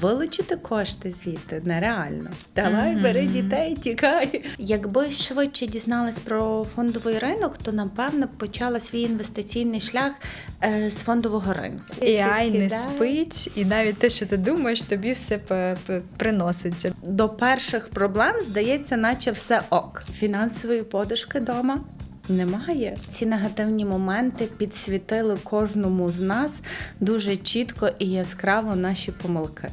вилучити кошти звідти нереально. Давай, Мгм. бери дітей, тікай. Якби швидше дізналась про фондовий ринок, то напевно почала свій інвестиційний шлях е, з фондового ринку. AI не Кидає. спить, і навіть те, що ти думаєш, тобі все приноситься. До перших проблем здається, наче все ок. Фінансової подушки вдома немає. Ці негативні моменти підсвітили кожному з нас дуже чітко і яскраво наші помилки.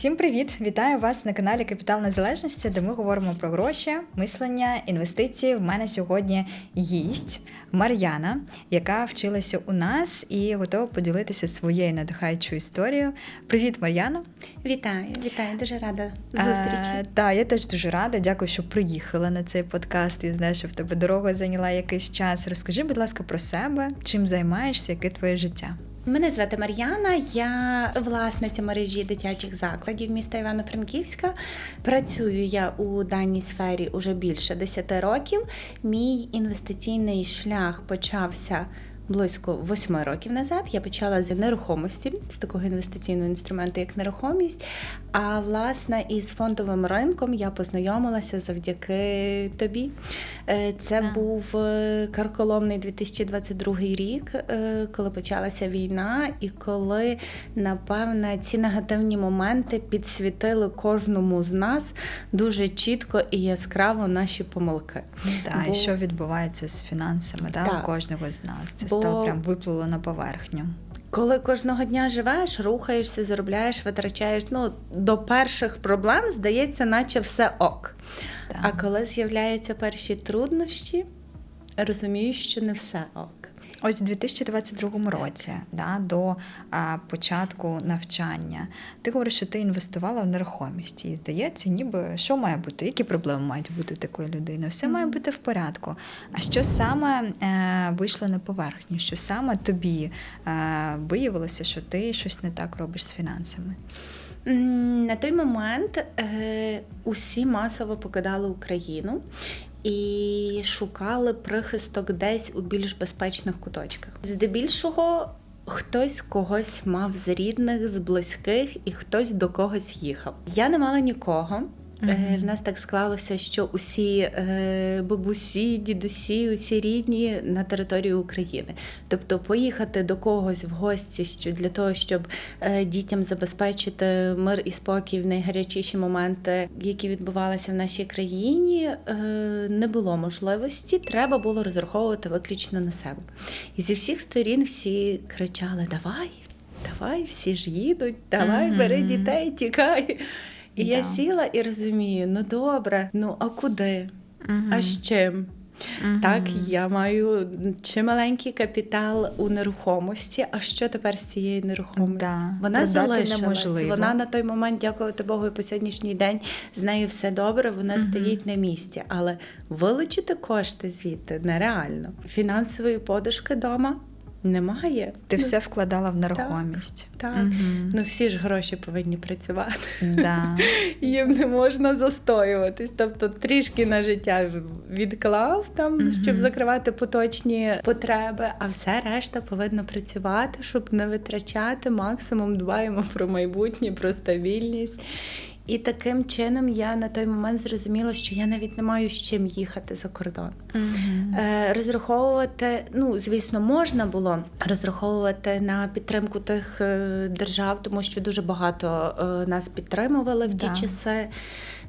Всім привіт! Вітаю вас на каналі Капітал Незалежності, де ми говоримо про гроші, мислення, інвестиції. В мене сьогодні гість Мар'яна, яка вчилася у нас і готова поділитися своєю надихаючою історією. Привіт, Мар'яна! Вітаю, вітаю, дуже рада зустрічі. Так, я теж дуже рада. Дякую, що приїхала на цей подкаст. Я знаю, що в тебе дорога зайняла якийсь час. Розкажи, будь ласка, про себе, чим займаєшся, яке твоє життя? Мене звати Мар'яна, я власниця мережі дитячих закладів міста Івано-Франківська. Працюю я у даній сфері уже більше 10 років. Мій інвестиційний шлях почався. Близько восьми років назад я почала з нерухомості, з такого інвестиційного інструменту, як нерухомість. А власне із фондовим ринком я познайомилася завдяки тобі. Е, Це Так. був е, карколомний 2022 рік, е, коли почалася війна, і коли, напевне, ці негативні моменти підсвітили кожному з нас дуже чітко і яскраво наші помилки. Да, Бо- і що відбувається з фінансами да, Так. у кожного з нас? Це Бо- стало прям виплило на поверхню. Коли кожного дня живеш, рухаєшся, заробляєш, витрачаєш, ну до перших проблем здається, наче все ок. Так. А коли з'являються перші труднощі, розумієш, що не все ок. Ось у 2022 році, да, до а, початку навчання, ти говориш, що ти інвестувала в нерухомість. І здається, ніби що має бути, які проблеми мають бути у такої людини? Все має бути в порядку. А що саме е, вийшло на поверхню? Що саме тобі е, виявилося, що ти щось не так робиш з фінансами? На той момент е, усі масово покидали Україну і шукали прихисток десь у більш безпечних куточках. Здебільшого хтось когось мав з рідних, з близьких, і хтось до когось їхав. Я не мала нікого. Е. В нас так склалося, що усі е, бабусі, дідусі, усі рідні на території України. Тобто поїхати до когось в гості що для того, щоб е, дітям забезпечити мир і спокій в найгарячіші моменти, які відбувалися в нашій країні, не було можливості. Треба було розраховувати виключно на себе. І зі всіх сторін всі кричали: Давай, давай, всі ж їдуть, давай, бери дітей, тікай. І я сіла і розумію, ну добре, ну а куди? А з чим? Мгм. Так, я маю чималенький капітал у нерухомості. А що тепер з цією нерухомістю? Да, Вона залишилась. Вона на той момент, дякувати Богу, і по сьогоднішній день з нею все добре. Вона Мгм. стоїть на місці. Але вилучити кошти звідти нереально. Фінансової подушки вдома немає. Ти Ну, все вкладала в нерухомість. так. Мгм. Ну всі ж гроші повинні працювати. Да. Їм не можна застоюватись. Тобто трішки на життя відклав там, Мгм. щоб закривати поточні потреби, а все решта повинно працювати, щоб не витрачати. Максимум дбаємо про майбутнє, про стабільність. І таким чином я на той момент зрозуміла, що я навіть не маю з чим їхати за кордон. Е, розраховувати, ну звісно, можна було розраховувати на підтримку тих е, держав, тому що дуже багато е, нас підтримували в ті Да. часи.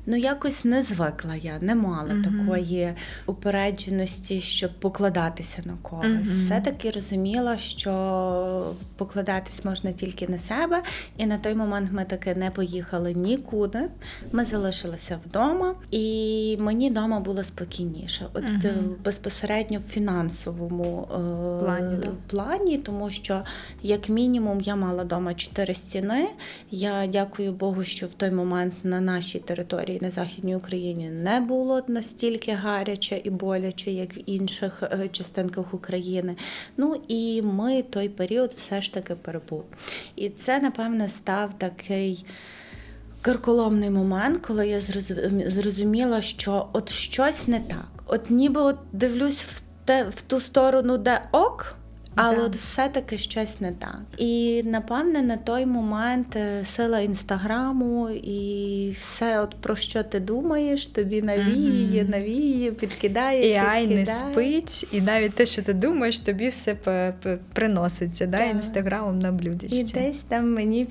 Ну, якось не звикла я, не мала Мгм. такої упередженості, щоб покладатися на когось. Мгм. Все-таки розуміла, що покладатись можна тільки на себе. І на той момент ми таки не поїхали нікуди. Ми залишилися вдома, і мені вдома було спокійніше. От Мгм. е, безпосередньо в фінансовому е, Плані, да. плані, тому що як мінімум я мала вдома чотири стіни. Я дякую Богу, що в той момент на нашій території на західній Україні не було настільки гаряче і боляче, як в інших е, частинках України. Ну і ми той період все ж таки перебули. І це, напевне, став такий. Карколомний момент, коли я зрозуміла, що от щось не так. От ніби от дивлюсь в те в ту сторону, де ок, Але Да. от все-таки щось не так. І напевне на той момент е, сила інстаграму і все, от про що ти думаєш, тобі навіює, Мгм. навіює, підкидає. І ай не спить, і навіть те, що ти думаєш, тобі все приноситься да, Так. інстаграмом на блюдечці. І десь там мені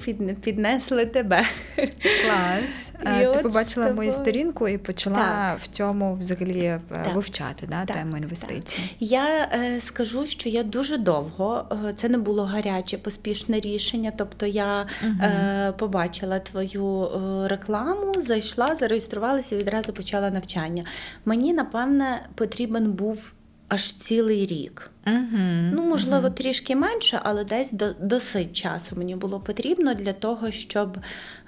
піднесли тебе. Клас. І Ти побачила мою сторінку і почала в цьому взагалі е, Так. вивчати да, Так, тему так. інвестицій. Я е, скажу, що я дуже довго е, це не було гаряче, поспішне рішення. Тобто я е, побачила твою е, рекламу, зайшла, зареєструвалася і відразу почала навчання. Мені напевне потрібен був аж цілий рік. Угу. Ну, можливо, трішки менше, але десь до, досить часу мені було потрібно для того, щоб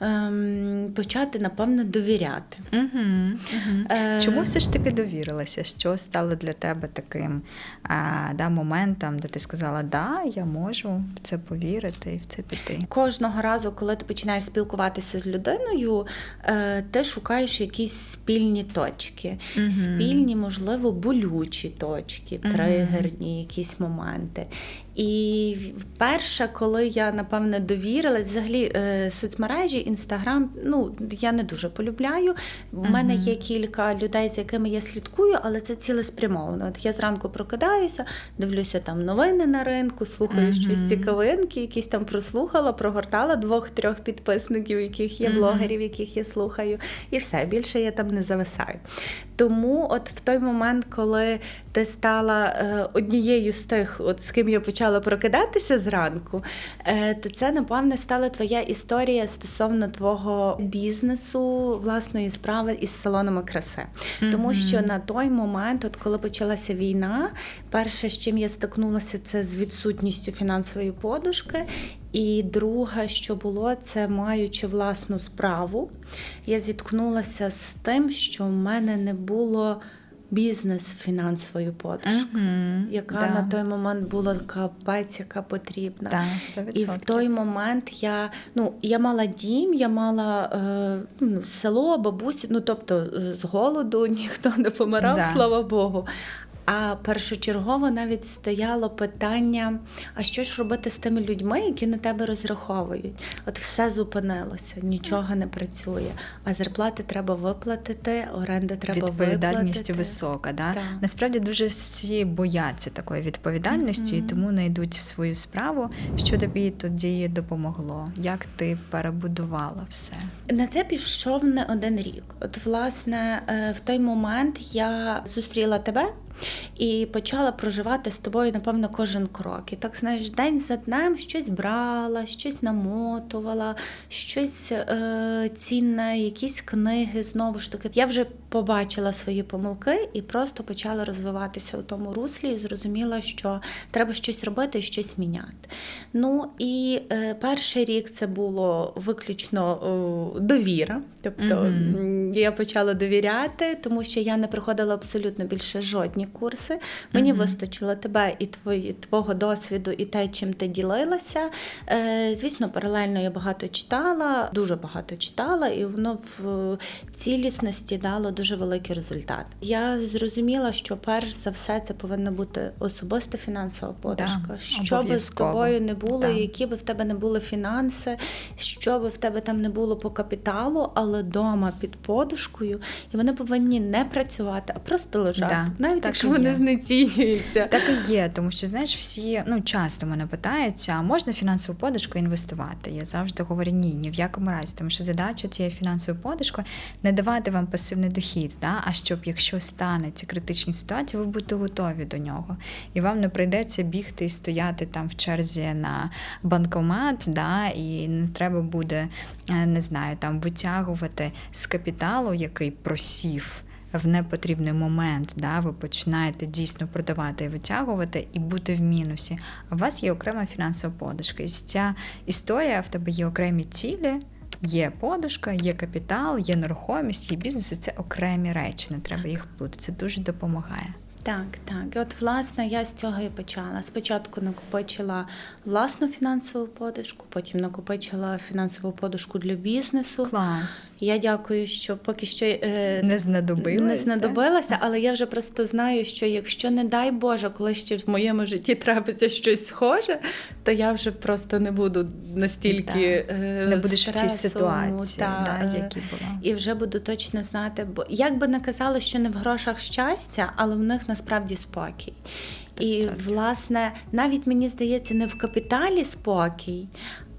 ем, почати, напевно, довіряти. Угу. Угу. Е, Чому все ж таки довірилася? Що стало для тебе таким а, да, моментом, де ти сказала, да, я можу в це повірити і в це піти? Кожного разу, коли ти починаєш спілкуватися з людиною, е, ти шукаєш якісь спільні точки, Мгм. спільні, можливо, болючі точки, тригерні якісь моменти. І перше, коли я напевне довірилась, взагалі е, соцмережі, інстаграм, ну я не дуже полюбляю. У мене є кілька людей, з якими я слідкую, але це цілеспрямовано. От я зранку прокидаюся, дивлюся там новини на ринку, слухаю щось цікавинки, якісь там прослухала, прогортала двох-трьох підписників, яких є блогерів, яких я слухаю, і все більше я там не зависаю. Тому, от в той момент, коли ти стала е, однією з тих, от з ким я почала прокидатися зранку, е, то це напевне стала твоя історія стосовно твого бізнесу, власної справи із салонами краси. Тому що на той момент, от коли почалася війна, перше, з чим я стикнулася, це з відсутністю фінансової подушки. І друге, що було, це маючи власну справу, я зіткнулася з тим, що в мене не було бізнес фінансової подушки, Мгм. яка Да. на той момент була капець, яка потрібна. Да, 100%. І в той момент я ну я мала дім, я мала е, ну, село, бабусі. Ну тобто е, з голоду ніхто не помирав, Да. слава Богу. А першочергово навіть стояло питання: а що ж робити з тими людьми, які на тебе розраховують? От все зупинилося, нічого не працює. А зарплати треба виплатити, оренди треба Відповідальність виплатити. висока. Да? Так. Насправді дуже всі бояться такої відповідальності, і тому не йдуть в свою справу. Що тобі тоді допомогло? Як ти перебудувала все? На це пішов не один рік. От, власне, е, в той момент я зустріла тебе і почала проживати з тобою, напевно, кожен крок. І так, знаєш, день за днем щось брала, щось намотувала, щось е, цінне, якісь книги. Знову ж таки, я вже побачила свої помилки і просто почала розвиватися у тому руслі і зрозуміла, що треба щось робити і щось міняти. Ну і е, перший рік це було виключно о, довіра. Тобто м, я почала довіряти, тому що я не проходила абсолютно більше жодні курси. Мені Мгм. вистачило тебе і твої, твого досвіду, і те, чим ти ділилася. Е, звісно, паралельно я багато читала, дуже багато читала, і воно в цілісності дало дуже великий результат. Я зрозуміла, що перш за все це повинна бути особиста фінансова подушка. Да, що би з тобою не було, Да. які би в тебе не були фінанси, що би в тебе там не було по капіталу, але дома під подушкою, і вони повинні не працювати, а просто лежати, Да, навіть якщо вони є. знецінюються. Так і є, тому що знаєш, всі ну часто мене питають, а можна фінансову подушку інвестувати? Я завжди говорю ні, ні в якому разі, тому що задача цієї фінансової подушки не давати вам пасивний дохід, да? а щоб якщо станеться критичні ситуації, ви будете готові до нього. І вам не прийдеться бігти і стояти там в черзі на банкомат, да? і не треба буде, е, не знаю, там витягувати з капіталу, який просів в непотрібний момент, да, ви починаєте дійсно продавати і витягувати і бути в мінусі. А у вас є окрема фінансова подушка. І ця історія в тебе є окремі цілі. Є подушка, є капітал, є нерухомість, є бізнес, і це окремі речі, не треба їх плутати. Це дуже допомагає. Так, так. І от власне я з цього і почала. Спочатку накопичила власну фінансову подушку, потім накопичила фінансову подушку для бізнесу. Клас. Я дякую, що поки що е, Не знадобилось. не так? знадобилася, але я вже просто знаю, що якщо не дай Боже, коли ще в моєму житті трапиться щось схоже, то я вже просто не буду настільки е, Не будеш в цій ситуації, та, да, які була. і вже буду точно знати, бо як би не казали, що не в грошах щастя, але в них насправді спокій. І 100%. власне, навіть мені здається, не в капіталі спокій,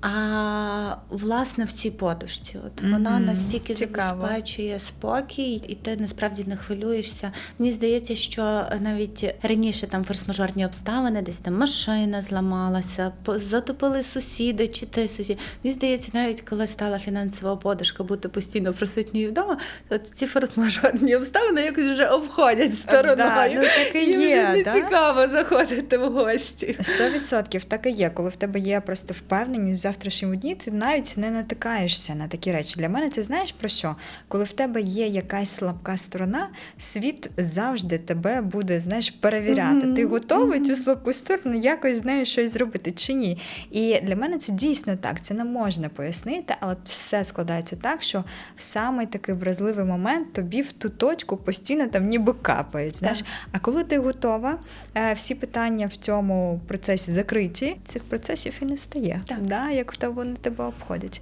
а власне в цій подушці. От вона Мгм. настільки Цікаво. забезпечує спокій, і ти насправді не хвилюєшся. Мені здається, що навіть раніше там форс-мажорні обставини, десь там машина зламалася, затопили сусіди чи ти сусід. Мені здається, навіть коли стала фінансова подушка бути постійно присутньою вдома, то ці форс-мажорні обставини якось вже обходять стороною. Да, ну, так і Їм є, вже не да? цікаво заходити в гості. Сто відсотків так і є. Коли в тебе є просто впевненість в завтрашньому дні, ти навіть не натикаєшся на такі речі. Для мене це знаєш про що? Коли в тебе є якась слабка сторона, світ завжди тебе буде знаєш перевіряти. Ти готовий цю слабку сторону якось з нею щось зробити чи ні? І для мене це дійсно так. Це не можна пояснити, але все складається так, що в самий такий вразливий момент тобі в ту точку постійно там ніби капають. Знаєш, а коли ти готова, е, всі питання в цьому процесі закриті, цих процесів і не стає. Так. Да, як то вони тебе обходять.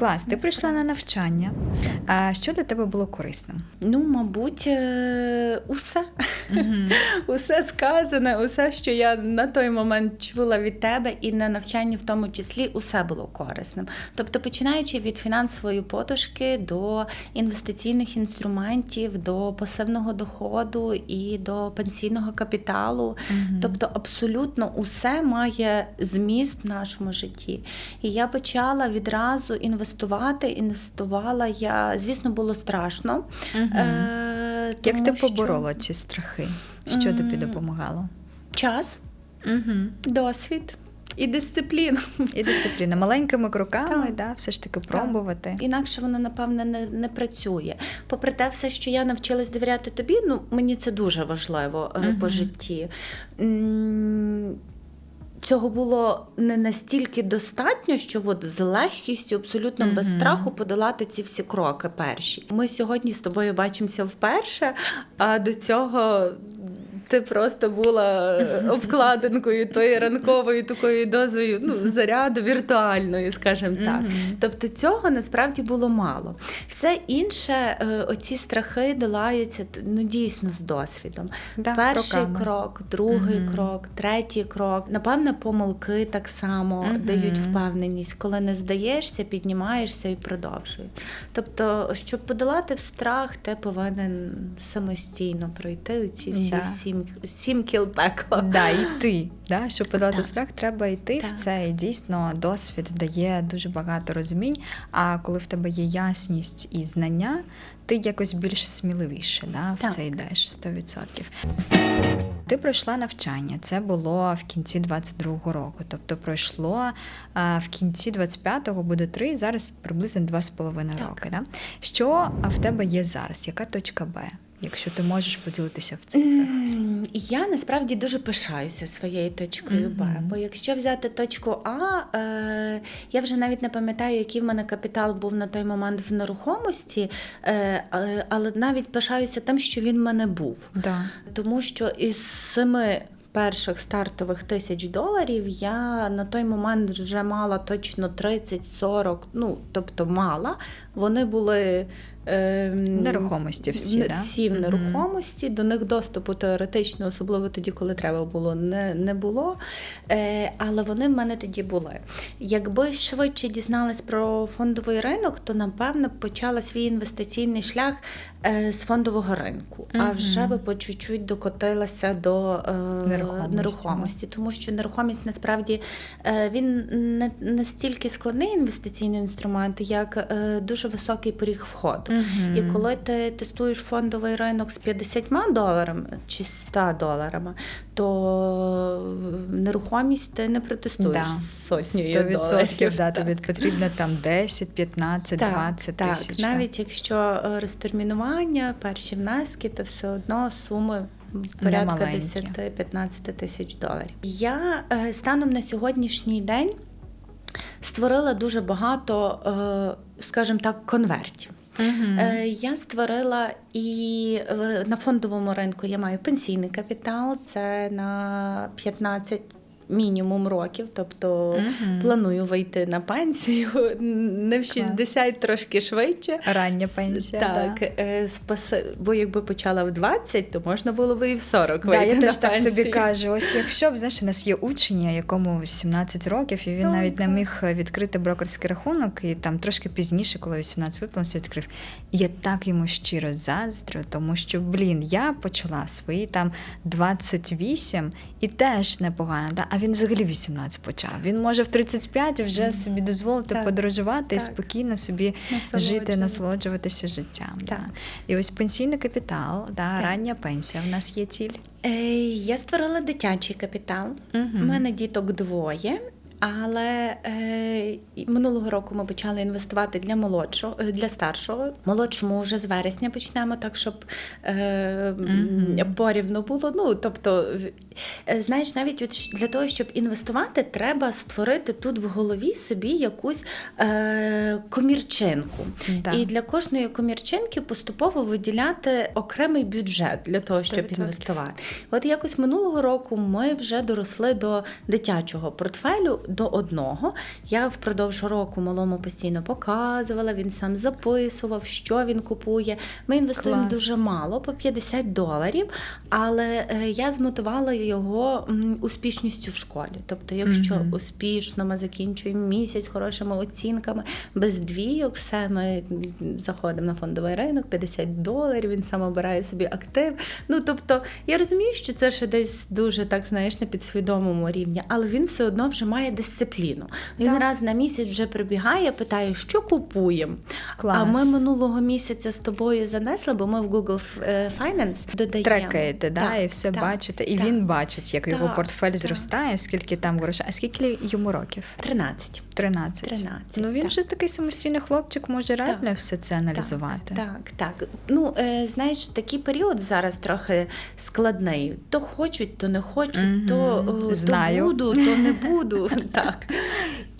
Клас, ти прийшла на навчання. А що для тебе було корисним? Ну, мабуть, е, усе. Усе сказане, усе, що я на той момент чула від тебе, і на навчанні в тому числі, усе було корисним. Тобто, починаючи від фінансової подушки до інвестиційних інструментів, до пасивного доходу і до пенсійного капіталу. Тобто, абсолютно усе має зміст в нашому житті. І я почала відразу інвестувати. Інвестувала я, звісно, було страшно. Е, Як тому ти що поборола ці страхи? Що тобі допомагало? Час, Угу. досвід і дисципліна. І дисципліна. Маленькими кроками, Так. да, все ж таки пробувати. Інакше воно, напевне, не, не працює. Попри те, все, що я навчилась довіряти тобі, ну мені це дуже важливо е, по житті. Цього було не настільки достатньо, щоб от з легкістю, абсолютно без Мгм. страху подолати ці всі кроки перші. Ми сьогодні з тобою бачимося вперше, а до цього ти просто була е, обкладинкою тої ранкової такою дозою ну, заряду віртуальної, скажімо так. Тобто цього насправді було мало. Все інше, е, оці страхи долаються ну, дійсно з досвідом. Да, Перший кроками. крок, другий крок, третій крок. Напевне, помилки так само дають впевненість. Коли не здаєшся, піднімаєшся і продовжуєш. Тобто, щоб подолати в страх, ти повинен самостійно пройти ці всі Да. сім, сім кіл пекла. Да, йти. Да, щоб подолати Так. страх, треба йти в Так. це. І дійсно досвід дає дуже багато розумінь. А коли в тебе є ясність і знання, ти якось більш сміливіше да, в Так. це йдеш 100%. Ти пройшла навчання. Це було в кінці 22-го року. Тобто пройшло а, в кінці 25-го буде три, зараз приблизно 2,5 Так. роки. Да? Що в тебе є зараз? Яка точка Б? Якщо ти можеш поділитися в цифрах? М, Я насправді дуже пишаюся своєю точкою Б. Мгм. Бо якщо взяти точку А, е, я вже навіть не пам'ятаю, який в мене капітал був на той момент в нерухомості, е, але, але навіть пишаюся тим, що він в мене був. Да. Тому що із семи перших стартових тисяч доларів я на той момент вже мала точно 30-40, ну тобто мала. Вони були. Ем, Нерухомості всі, не- да? всі в нерухомості. До них доступу теоретично, особливо тоді, коли треба було, не, не було. Е, але вони в мене тоді були. Якби швидше дізналась про фондовий ринок, то напевно почала свій інвестиційний шлях е, з фондового ринку, а вже би по чуть-чуть докотилася до е, Нерухомості. нерухомості. Тому що нерухомість насправді е, він не настільки складний інвестиційний інструмент, як е, дуже високий поріг входу. Мгм. І коли ти тестуєш фондовий ринок з 50 доларами чи 100 доларами, то нерухомість ти не протестуєш Да. з сотнею 100% доларів. да, Так. тобі потрібно там 10, 15, 20 так, тисяч. навіть якщо е, розтермінування, перші внески, то все одно суми порядка маленькі. 10-15 тисяч доларів. Я е, станом на сьогоднішній день створила дуже багато, е, скажімо так, конвертів. Е, Я створила і е, на фондовому ринку я маю пенсійний капітал, це на 15 мінімум років, тобто Мгм. планую вийти на пенсію не в 60, трошки швидше. Рання пенсія. Так, да. е, бо якби почала в 20, то можна було би і в 40 Да, вийти я на теж так собі кажу. Ось якщо б знаєш, у нас є учень, якому 17 років, і він Так, навіть не міг відкрити брокерський рахунок, і там трошки пізніше, коли 18 виповнився, відкрив. І я так йому щиро заздрю, тому що, блін, я почала свої там 28 і теж непогано, да? а він взагалі 18 почав. Він може в 35 вже собі дозволити Так, подорожувати і спокійно собі жити, Насолоджуватися. життям. Так. Да. І ось пенсійний капітал, да, Так. рання пенсія. В нас є ціль. Е, Я створила дитячий капітал. У мене діток двоє. Але е, минулого року ми почали інвестувати для молодшого е, для старшого. Молодшому вже з вересня почнемо, так щоб е, Мгм. порівну було. Ну тобто, е, знаєш, навіть от для того, щоб інвестувати, треба створити тут в голові собі якусь е, комірчинку. Да. І для кожної комірчинки поступово виділяти окремий бюджет для того, щоб 100%. інвестувати. От якось минулого року ми вже доросли до дитячого портфелю до одного. Я впродовж року малому постійно показувала, він сам записував, що він купує. Ми інвестуємо Клас. дуже мало, по 50 доларів, але е, я змотивувала його успішністю в школі. Тобто, якщо Мгм. успішно ми закінчуємо місяць хорошими оцінками, без двійок, все ми заходимо на фондовий ринок, 50 доларів, він сам обирає собі актив. Ну тобто, я розумію, що це ще десь дуже так знаєш на підсвідомому рівні, але він все одно вже має дисципліну. Він Так. раз на місяць вже прибігає, питає, що купуємо. Клас. А ми минулого місяця з тобою занесли, бо ми в Google е, Finance додаємо. Трекаєте, да, Так, і все так, бачите, і так. він бачить, як його портфель так. зростає, скільки там грошей. А скільки йому років? 13. 13. 13, Ну він так. вже такий самостійний хлопчик, може реально Так. все це аналізувати. Так, так. так. Ну, е, знаєш, такий період зараз трохи складний. То хочуть, то не хочуть, Мгм. то, е, то буду, то не буду. так.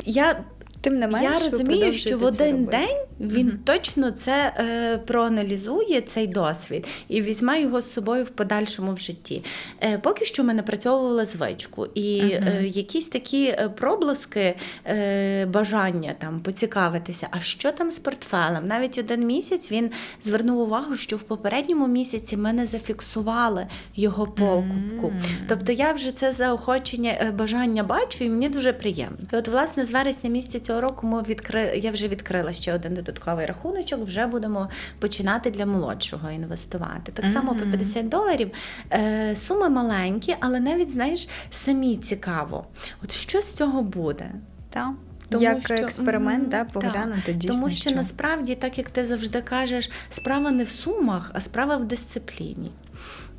Я Тим не менш, я розумію, що в один робити. день він Мгм. точно це е, проаналізує цей досвід і візьме його з собою в подальшому в житті. Е, поки що ми напрацьовували звичку, і Мгм. е, якісь такі е, проблиски е, бажання там поцікавитися, а що там з портфелем? Навіть один місяць він звернув увагу, що в попередньому місяці ми не зафіксували його покупку. Мгм. Тобто я вже це заохочення е, бажання бачу, і мені дуже приємно. І от, власне, з вересня місяця цього року ми відкри... я вже відкрила ще один додатковий рахуночок. Вже будемо починати для молодшого інвестувати. Так само по 50 доларів. Е, суми маленькі, але навіть знаєш, самі цікаво. От що з цього буде? Так. Тому як що- експеримент, да, поглянути дійсно. Тому що, насправді, так як ти завжди кажеш, справа не в сумах, а справа в дисципліні.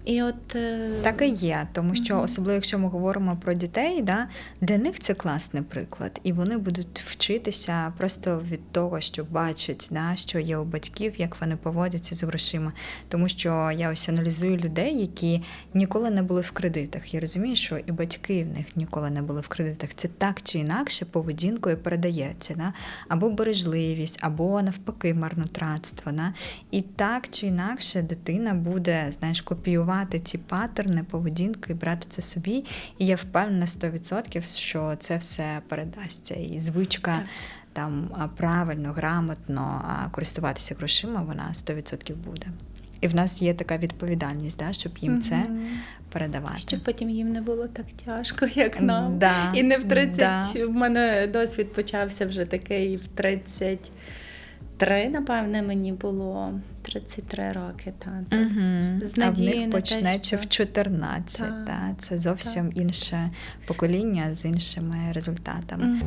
І от е, Так і є, тому що Мгм. особливо, якщо ми говоримо про дітей, да, для них це класний приклад, і вони будуть вчитися просто від того, що бачать, да, що є у батьків, як вони поводяться з грошима. Тому що я ось аналізую людей, які ніколи не були в кредитах. Я розумію, що і батьки в них ніколи не були в кредитах. Це так чи інакше поведінкою передається, да? або бережливість, або навпаки, марнотратство. Да? І так чи інакше дитина буде знаєш, копіювати ці паттерни, поведінки і брати це собі. І я впевнена 100%, що це все передасться. І звичка Так. там правильно, грамотно користуватися грошима, вона 100% буде. І в нас є така відповідальність, да, щоб їм це передавати. Щоб потім їм не було так тяжко, як нам. Да, І не в 30, да. в мене досвід почався вже такий в 33, напевне, мені було 33 роки. Та, та. Угу. З а в них на те, почнеться що- в 14. Так, Та, це зовсім інше покоління з іншими результатами. Мгм.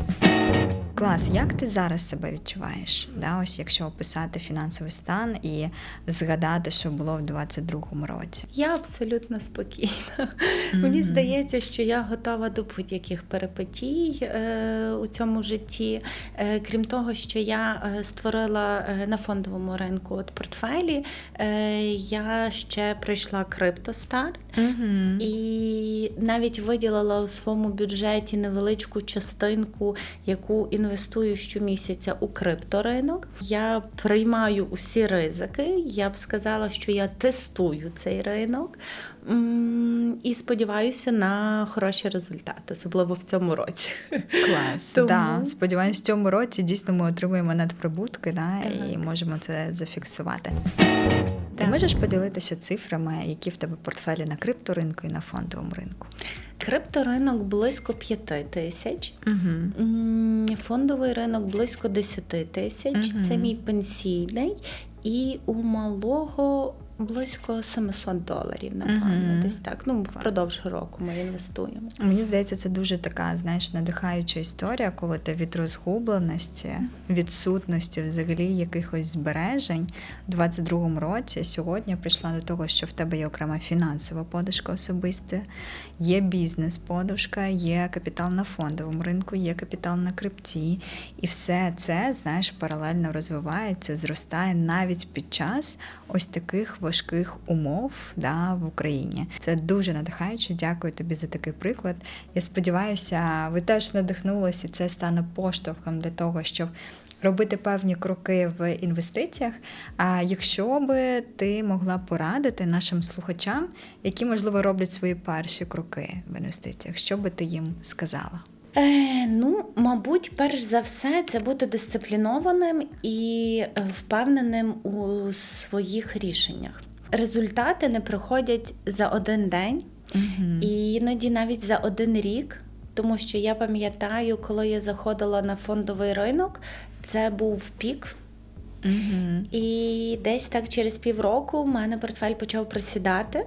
Клас, як ти зараз себе відчуваєш? Да, ось якщо описати фінансовий стан і згадати, що було в 22-му році. Я абсолютно спокійна. Мені здається, що я готова до будь-яких перипетій е, у цьому житті. Е, крім того, що я е, створила е, на фондовому ринку от портфель, портфелі е, я ще пройшла криптостарт. Угу. І навіть виділила у своєму бюджеті невеличку частинку, яку інвестую щомісяця у крипторинок. Я приймаю усі ризики. Я б сказала, що я тестую цей ринок і сподіваюся на хороші результати, особливо в цьому році. Клас. Тому- Да. Сподіваюсь, в цьому році дійсно ми отримуємо надприбутки да, і можемо це зафіксувати. Ти Так. можеш поділитися цифрами, які в тебе портфелі на крипторинку і на фондовому ринку? Крипторинок близько 5 тисяч. Угу. Фондовий ринок близько 10 тисяч. Мгм. Це мій пенсійний, і у малого близько 700 доларів, напевно, Мгм. десь так. Ну, впродовж року ми інвестуємо. Мені здається, це дуже така, знаєш, надихаюча історія, коли ти від розгубленості, відсутності взагалі якихось збережень у 22-му році сьогодні прийшла до того, що в тебе є окрема фінансова подушка особиста, є бізнес-подушка, є капітал на фондовому ринку, є капітал на крипті. І все це, знаєш, паралельно розвивається, зростає навіть під час ось таких важких умов да, в Україні. Це дуже надихаюче. Дякую тобі за такий приклад. Я сподіваюся, ви теж надихнулися, і це стане поштовхом для того, щоб робити певні кроки в інвестиціях. А якщо би ти могла порадити нашим слухачам, які можливо роблять свої перші кроки в інвестиціях, що би ти їм сказала? Е, ну, мабуть, перш за все, це бути дисциплінованим і е, впевненим у своїх рішеннях. Результати не приходять за один день, Угу. і іноді навіть за один рік. Тому що я пам'ятаю, коли я заходила на фондовий ринок, це був пік. Угу. І десь так через півроку в мене портфель почав просідати.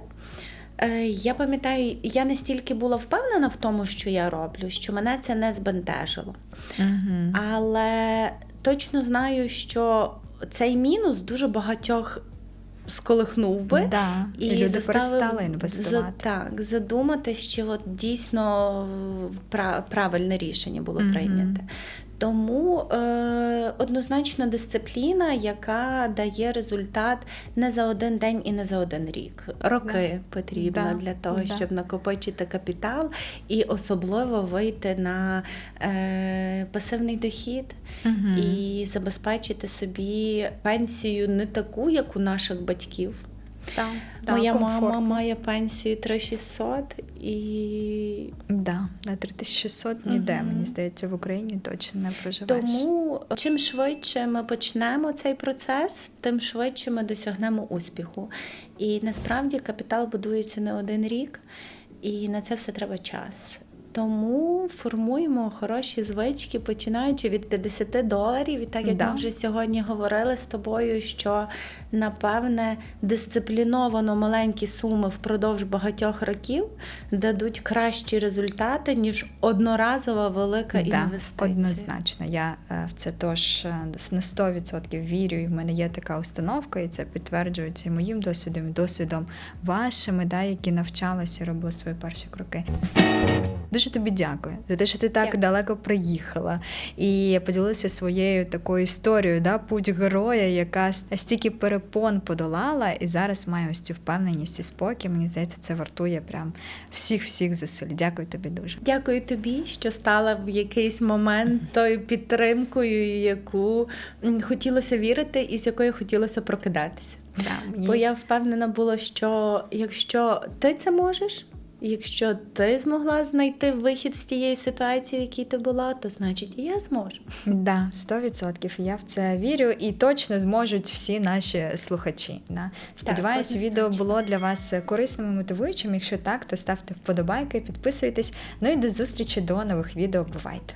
Е, Я пам'ятаю, я настільки була впевнена в тому, що я роблю, що мене це не збентежило. Угу. Але точно знаю, що цей мінус дуже багатьох сколихнув би. Да. І, люди заставив перестали За, інвестувати. так, задумати, що от дійсно правильне рішення було Мгм. прийняте. Тому е, однозначно дисципліна, яка дає результат не за один день і не за один рік. Роки потрібно Да. для того, Да. щоб накопичити капітал і особливо вийти на е, пасивний дохід Мгм. і забезпечити собі пенсію не таку, як у наших батьків. Да, да, Моя комфортно. мама має пенсію 3600 і Да, на 3600 ніде, мені здається, в Україні точно не проживаєш. тому чим швидше ми почнемо цей процес, тим швидше ми досягнемо успіху. І насправді капітал будується не один рік, і на це все треба час. Тому формуємо хороші звички, починаючи від 50 доларів. І так як Да. ми вже сьогодні говорили з тобою, що напевне дисципліновано маленькі суми впродовж багатьох років дадуть кращі результати, ніж одноразова велика Да, інвестиція. однозначно. Я е, в це тож е, на 100% вірю, і в мене є така установка, і це підтверджується і моїм досвідом, і досвідом вашими, да, які навчалися і робили свої перші кроки. Дуже тобі дякую за те, що ти так Дякую. далеко приїхала і поділилася своєю такою історією, да, путь героя, яка стільки перепон подолала, і зараз має ось цю впевненість і спокій. Мені здається, це вартує прям всіх всіх зусиль. Дякую тобі дуже. Дякую тобі, що стала в якийсь момент тою підтримкою, яку хотілося вірити, і з якою хотілося прокидатися. Да, мені... Бо я впевнена була, що якщо ти це можеш, якщо ти змогла знайти вихід з тієї ситуації, в якій ти була, то значить і я зможу. Да, 100%. Я в це вірю і точно зможуть всі наші слухачі. Да. Сподіваюсь, відео було для вас корисним і мотивуючим. Якщо так, то ставте вподобайки, підписуйтесь. Ну і до зустрічі до нових відео. Бувайте!